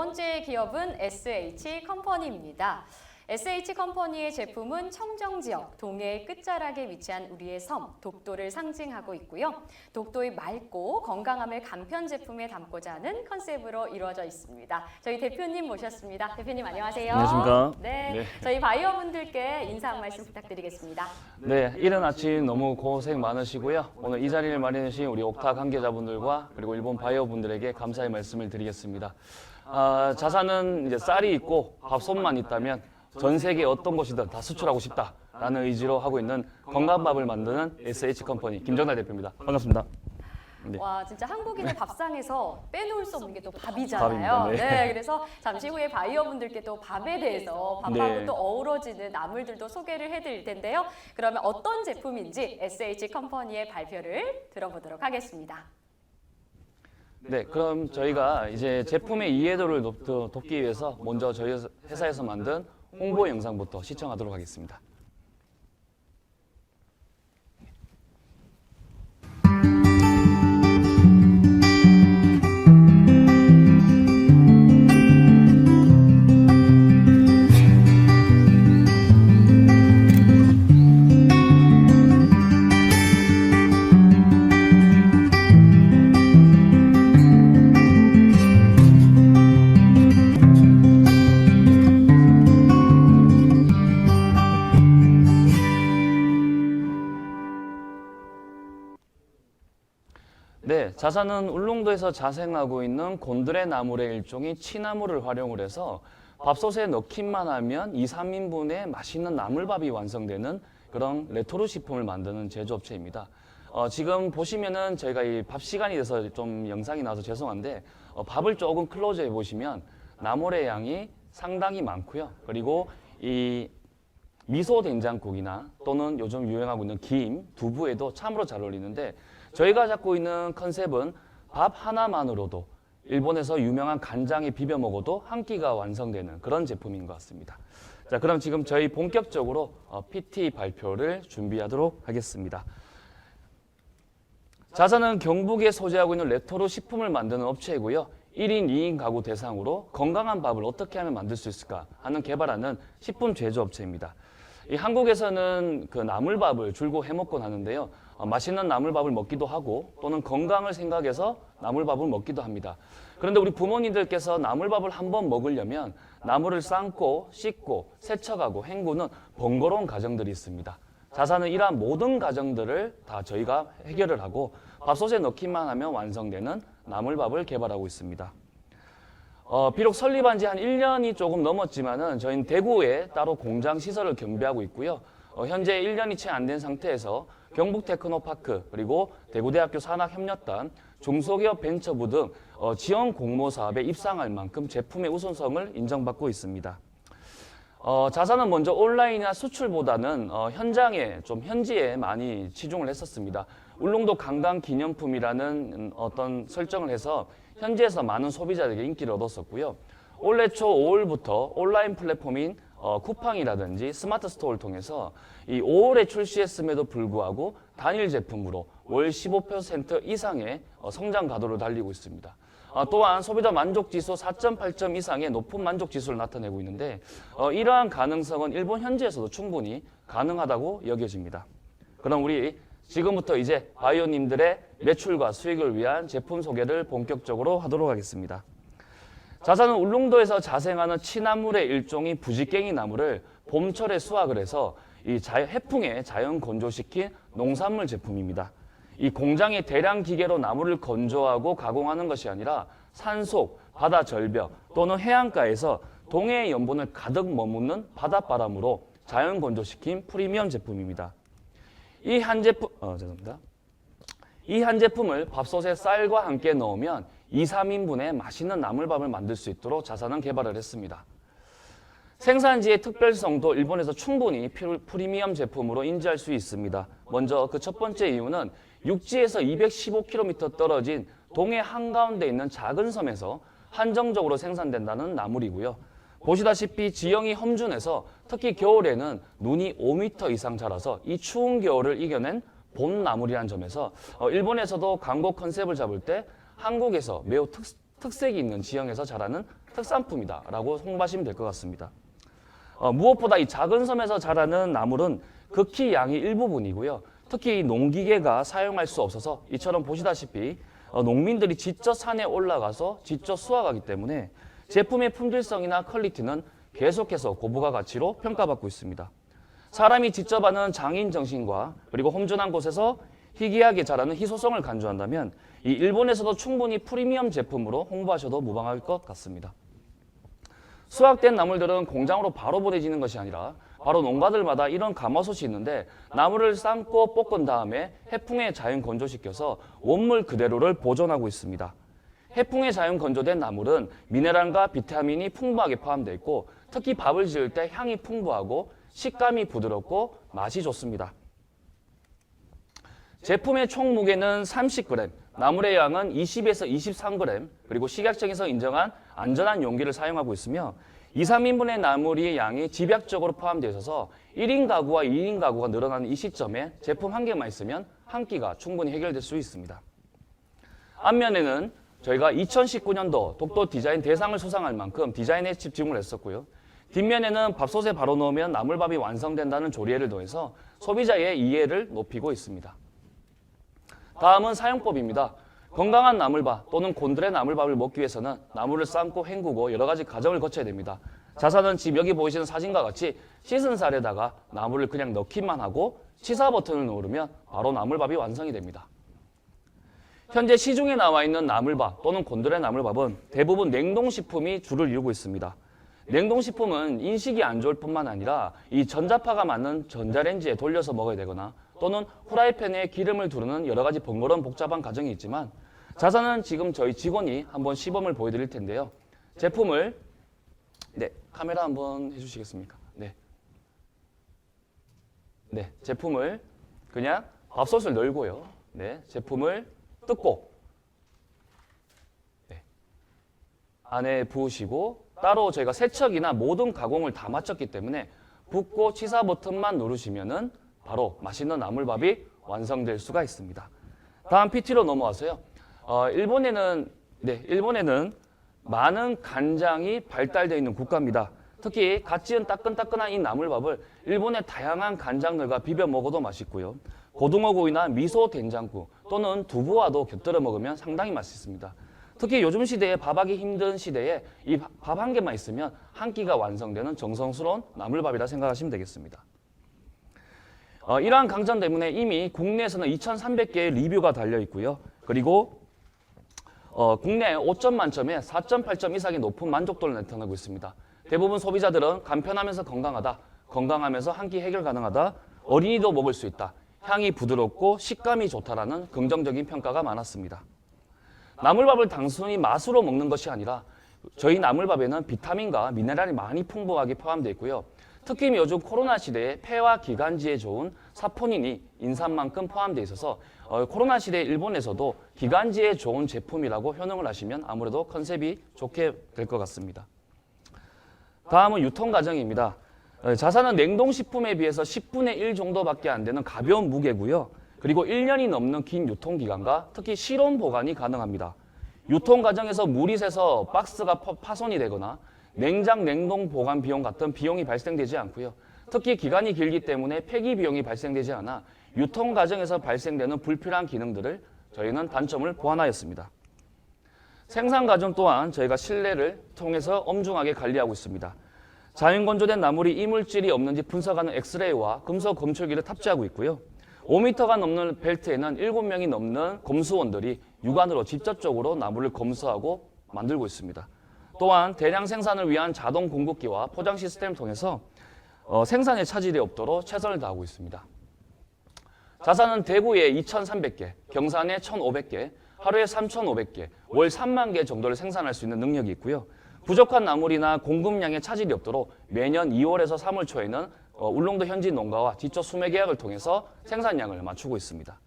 네 번째 기업은 SH 컴퍼니입니다. SH 컴퍼니의 제품은 청정 지역 동해의 끝자락에 위치한 우리의 섬 독도를 상징하고 있고요. 독도의 맑고 건강함을 간편 제품에 담고자 하는 컨셉으로 이루어져 있습니다. 저희 대표님 모셨습니다. 대표님 안녕하세요. 안녕하십니까? 네, 네. 저희 바이어 분들께 인사 한 말씀 부탁드리겠습니다. 네, 이른 아침 너무 고생 많으시고요. 오늘 이 자리를 마련해 주신 우리 옥타 관계자분들과 그리고 일본 바이어 분들에게 감사의 말씀을 드리겠습니다. 아, 자산은 이제 쌀이 있고 밥솥만 있다면 전 세계 어떤 곳이든 다 수출하고 싶다라는 의지로 하고 있는 건강밥을 만드는 SH 컴퍼니 김정달 대표입니다. 반갑습니다. 네. 와 진짜 한국인의 밥상에서 빼놓을 수 없는 게 또 밥이잖아요. 밥입니다, 네. 그래서 잠시 후에 바이어분들께 또 밥에 대해서 밥하고 네. 또 어우러지는 나물들도 소개를 해드릴 텐데요. 그러면 어떤 제품인지 SH 컴퍼니의 발표를 들어보도록 하겠습니다. 네, 그럼 저희가 이제 제품의 이해도를 높, 돕기 위해서 먼저 저희 회사에서 만든 홍보 영상부터 시청하도록 하겠습니다. 네, 자산은 울릉도에서 자생하고 있는 곤드레 나물의 일종인 치나물을 활용을 해서 밥솥에 넣기만 하면 2, 3인분의 맛있는 나물밥이 완성되는 그런 레토르 식품을 만드는 제조업체입니다. 어, 지금 보시면은 저희가 이 밥 시간이 돼서 좀 영상이 나와서 죄송한데 어, 밥을 조금 클로즈 해 보시면 나물의 양이 상당히 많고요. 그리고 이 미소 된장국이나 또는 요즘 유행하고 있는 김, 두부에도 참으로 잘 어울리는데 저희가 잡고 있는 컨셉은 밥 하나만으로도 일본에서 유명한 간장에 비벼 먹어도 한 끼가 완성되는 그런 제품인 것 같습니다. 자, 그럼 지금 저희 본격적으로 어, PT 발표를 준비하도록 하겠습니다. 자사는 경북에 소재하고 있는 레토로 식품을 만드는 업체이고요. 1인, 2인 가구 대상으로 건강한 밥을 어떻게 하면 만들 수 있을까 하는 개발하는 식품 제조업체입니다. 이 한국에서는 그 나물밥을 줄고 해먹곤 하는데요. 어, 맛있는 나물밥을 먹기도 하고 또는 건강을 생각해서 나물밥을 먹기도 합니다. 그런데 우리 부모님들께서 나물밥을 한 번 먹으려면 나물을 삶고 씻고 세척하고 헹구는 번거로운 과정들이 있습니다. 자사는 이러한 모든 과정들을 다 저희가 해결을 하고 밥솥에 넣기만 하면 완성되는 나물밥을 개발하고 있습니다. 어, 비록 설립한 지 한 1년이 조금 넘었지만은 저희는 대구에 따로 공장 시설을 겸비하고 있고요. 어, 현재 1년이 채 안 된 상태에서 경북 테크노파크 그리고 대구대학교 산학협력단 중소기업 벤처부 등 어, 지원 공모 사업에 입상할 만큼 제품의 우선성을 인정받고 있습니다. 어, 자산은 먼저 온라인이나 수출보다는 어, 현장에 좀 현지에 많이 치중을 했었습니다. 울릉도 관광 기념품이라는 음, 어떤 설정을 해서 현지에서 많은 소비자들에게 인기를 얻었었고요. 올해 초 5월부터 온라인 플랫폼인 어, 쿠팡이라든지 스마트 스토어를 통해서 이 5월에 출시했음에도 불구하고 단일 제품으로 월 15% 이상의 어, 성장 가도를 달리고 있습니다. 어, 또한 소비자 만족 지수 4.8점 이상의 높은 만족 지수를 나타내고 있는데 어, 이러한 가능성은 일본 현지에서도 충분히 가능하다고 여겨집니다. 그럼 우리 지금부터 이제 바이오님들의 매출과 수익을 위한 제품 소개를 본격적으로 하도록 하겠습니다. 자사는 울릉도에서 자생하는 치나물의 일종인 부지깽이 나물을 봄철에 수확을 해서 이 자, 해풍에 자연 건조시킨 농산물 제품입니다. 이 공장의 대량 기계로 나무를 건조하고 가공하는 것이 아니라 산속, 바다 절벽 또는 해안가에서 동해의 염분을 가득 머무는 바닷바람으로 자연 건조시킨 프리미엄 제품입니다. 이 한 제품, 어, 죄송합니다. 이 한 제품을 밥솥에 쌀과 함께 넣으면 2, 3인분의 맛있는 나물밥을 만들 수 있도록 자사는 개발을 했습니다. 생산지의 특별성도 일본에서 충분히 피- 프리미엄 제품으로 인지할 수 있습니다. 먼저 그 첫 번째 이유는 육지에서 215km 떨어진 동해 한가운데 있는 작은 섬에서 한정적으로 생산된다는 나물이고요. 보시다시피 지형이 험준해서 특히 겨울에는 눈이 5m 이상 자라서 이 추운 겨울을 이겨낸 봄 나물이라는 점에서 어, 일본에서도 광고 컨셉을 잡을 때 한국에서 매우 특, 특색이 있는 지형에서 자라는 특산품이다라고 홍보하시면 될 것 같습니다. 어, 무엇보다 이 작은 섬에서 자라는 나물은 극히 양이 일부분이고요. 특히 농기계가 사용할 수 없어서 이처럼 보시다시피 어, 농민들이 직접 산에 올라가서 직접 수확하기 때문에 제품의 품질성이나 퀄리티는 계속해서 고부가 가치로 평가받고 있습니다. 사람이 직접 하는 장인 정신과 그리고 험준한 곳에서 희귀하게 자라는 희소성을 간주한다면 이 일본에서도 충분히 프리미엄 제품으로 홍보하셔도 무방할 것 같습니다. 수확된 나물들은 공장으로 바로 보내지는 것이 아니라 바로 농가들마다 이런 가마솥이 있는데 나물을 삶고 볶은 다음에 해풍에 자연 건조시켜서 원물 그대로를 보존하고 있습니다. 해풍에 자연 건조된 나물은 미네랄과 비타민이 풍부하게 포함되어 있고 특히 밥을 지을 때 향이 풍부하고 식감이 부드럽고 맛이 좋습니다. 제품의 총 무게는 30g, 나물의 양은 20에서 23g, 그리고 식약청에서 인정한 안전한 용기를 사용하고 있으며 2, 3인분의 나물의 양이 집약적으로 포함되어 있어서 1인 가구와 2인 가구가 늘어나는 이 시점에 제품 한 개만 있으면 한 끼가 충분히 해결될 수 있습니다. 앞면에는 저희가 2019년도 독도 디자인 대상을 수상할 만큼 디자인에 집중을 했었고요. 뒷면에는 밥솥에 바로 넣으면 나물밥이 완성된다는 조리해를 더해서 소비자의 이해를 높이고 있습니다. 다음은 사용법입니다. 건강한 나물밥 또는 곤드레 나물밥을 먹기 위해서는 나물을 삶고 헹구고 여러 가지 과정을 거쳐야 됩니다. 자사는 지금 여기 보이시는 사진과 같이 씻은 쌀에다가 나물을 그냥 넣기만 하고 치사 버튼을 누르면 바로 나물밥이 완성이 됩니다. 현재 시중에 나와 있는 나물밥 또는 곤드레 나물밥은 대부분 냉동식품이 주를 이루고 있습니다. 냉동식품은 인식이 안 좋을 뿐만 아니라 이 전자파가 맞는 전자레인지에 돌려서 먹어야 되거나 또는 후라이팬에 기름을 두르는 여러 가지 번거로운 복잡한 과정이 있지만 자사는 지금 저희 직원이 한번 시범을 보여드릴 텐데요. 제품을 네 카메라 한번 해주시겠습니까? 네, 네 제품을 그냥 밥솥을 널고요. 네 제품을 뜯고 네. 안에 부으시고 따로 저희가 세척이나 모든 가공을 다 마쳤기 때문에 붓고 치사 버튼만 누르시면은 바로 맛있는 나물밥이 완성될 수가 있습니다. 다음 PT로 넘어와서요. 어, 일본에는 네, 일본에는 많은 간장이 발달되어 있는 국가입니다. 특히 갓 지은 따끈따끈한 이 나물밥을 일본의 다양한 간장들과 비벼 먹어도 맛있고요. 고등어구이나 미소 된장국 또는 두부와도 곁들여 먹으면 상당히 맛있습니다. 특히 요즘 시대에 밥하기 힘든 시대에 이 밥 한 개만 있으면 한 끼가 완성되는 정성스러운 나물밥이라 생각하시면 되겠습니다. 어, 이러한 강점 때문에 이미 국내에서는 2,300개의 리뷰가 달려 있고요. 그리고 어, 국내 5점 만점에 4.8점 이상의 높은 만족도를 나타내고 있습니다. 대부분 소비자들은 간편하면서 건강하다, 건강하면서 한 끼 해결 가능하다, 어린이도 먹을 수 있다, 향이 부드럽고 식감이 좋다라는 긍정적인 평가가 많았습니다. 나물밥을 단순히 맛으로 먹는 것이 아니라 저희 나물밥에는 비타민과 미네랄이 많이 풍부하게 포함되어 있고요. 특히 요즘 코로나 시대에 폐와 기관지에 좋은 사포닌이 인삼만큼 포함되어 있어서 어, 코로나 시대 일본에서도 기관지에 좋은 제품이라고 효능을 하시면 아무래도 컨셉이 좋게 될 것 같습니다. 다음은 유통 과정입니다. 어, 자사는 냉동식품에 비해서 10분의 1 정도밖에 안 되는 가벼운 무게고요. 그리고 1년이 넘는 긴 유통기간과 특히 실온 보관이 가능합니다. 유통 과정에서 물이 새서 박스가 파- 파손이 되거나 냉장 냉동 보관 비용 같은 비용이 발생되지 않고요. 특히 기간이 길기 때문에 폐기 비용이 발생되지 않아 유통 과정에서 발생되는 불필요한 기능들을 저희는 단점을 보완하였습니다. 생산 과정 또한 저희가 실내를 통해서 엄중하게 관리하고 있습니다. 자연 건조된 나물이 이물질이 없는지 분석하는 엑스레이와 금속 검출기를 탑재하고 있고요. 5m가 넘는 벨트에는 7명이 넘는 검수원들이 육안으로 직접적으로 나물을 검수하고 만들고 있습니다. 또한 대량 생산을 위한 자동 공급기와 포장 시스템을 통해서 어, 생산에 차질이 없도록 최선을 다하고 있습니다. 자사는 대구에 2,300개, 경산에 1,500개, 하루에 3,500개, 월 3만 개 정도를 생산할 수 있는 능력이 있고요. 부족한 나물이나 공급량에 차질이 없도록 매년 2월에서 3월 초에는 어, 울릉도 현지 농가와 직접 수매 계약을 통해서 생산량을 맞추고 있습니다.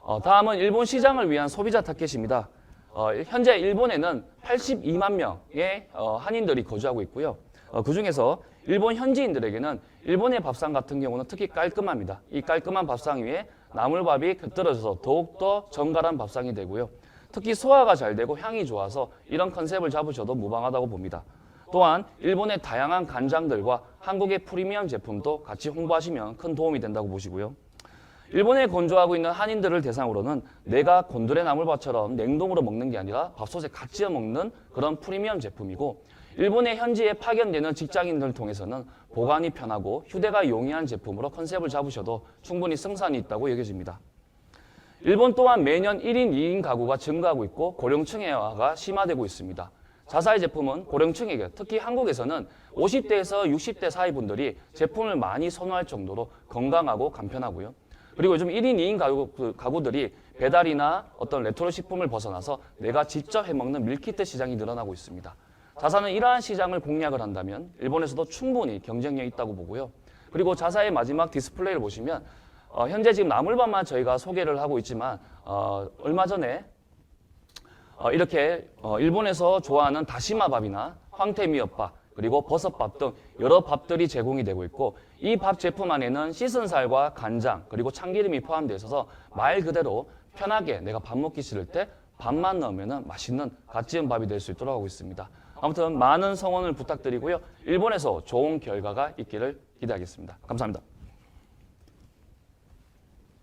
어, 다음은 일본 시장을 위한 소비자 타겟입니다. 어, 현재 일본에는 82만 명의 어, 한인들이 거주하고 있고요. 어, 그 중에서 일본 현지인들에게는 일본의 밥상 같은 경우는 특히 깔끔합니다. 이 깔끔한 밥상 위에 나물밥이 곁들여져서 더욱더 정갈한 밥상이 되고요. 특히 소화가 잘 되고 향이 좋아서 이런 컨셉을 잡으셔도 무방하다고 봅니다. 또한 일본의 다양한 간장들과 한국의 프리미엄 제품도 같이 홍보하시면 큰 도움이 된다고 보시고요. 일본에 건조하고 있는 한인들을 대상으로는 내가 곤드레 나물밥처럼 냉동으로 먹는 게 아니라 밥솥에 갓 지어 먹는 그런 프리미엄 제품이고 일본의 현지에 파견되는 직장인들을 통해서는 보관이 편하고 휴대가 용이한 제품으로 컨셉을 잡으셔도 충분히 승산이 있다고 여겨집니다. 일본 또한 매년 1인 2인 가구가 증가하고 있고 고령층화가 심화되고 있습니다. 자사의 제품은 고령층에게 특히 한국에서는 50대에서 60대 사이 분들이 제품을 많이 선호할 정도로 건강하고 간편하고요. 그리고 요즘 1인 2인 가구, 그 가구들이 배달이나 어떤 레토로 식품을 벗어나서 내가 직접 해먹는 밀키트 시장이 늘어나고 있습니다. 자사는 이러한 시장을 공략을 한다면 일본에서도 충분히 경쟁력이 있다고 보고요. 그리고 자사의 마지막 디스플레이를 보시면 어, 현재 지금 나물밥만 저희가 소개를 하고 있지만 어, 얼마 전에 어, 이렇게 어, 일본에서 좋아하는 다시마 밥이나 황태미역밥 그리고 버섯밥 등 여러 밥들이 제공이 되고 있고 이 밥 제품 안에는 씻은 살과 간장 그리고 참기름이 포함되어 있어서 말 그대로 편하게 내가 밥 먹기 싫을 때 밥만 넣으면 맛있는 갓 지은 밥이 될 수 있도록 하고 있습니다. 아무튼 많은 성원을 부탁드리고요. 일본에서 좋은 결과가 있기를 기대하겠습니다. 감사합니다.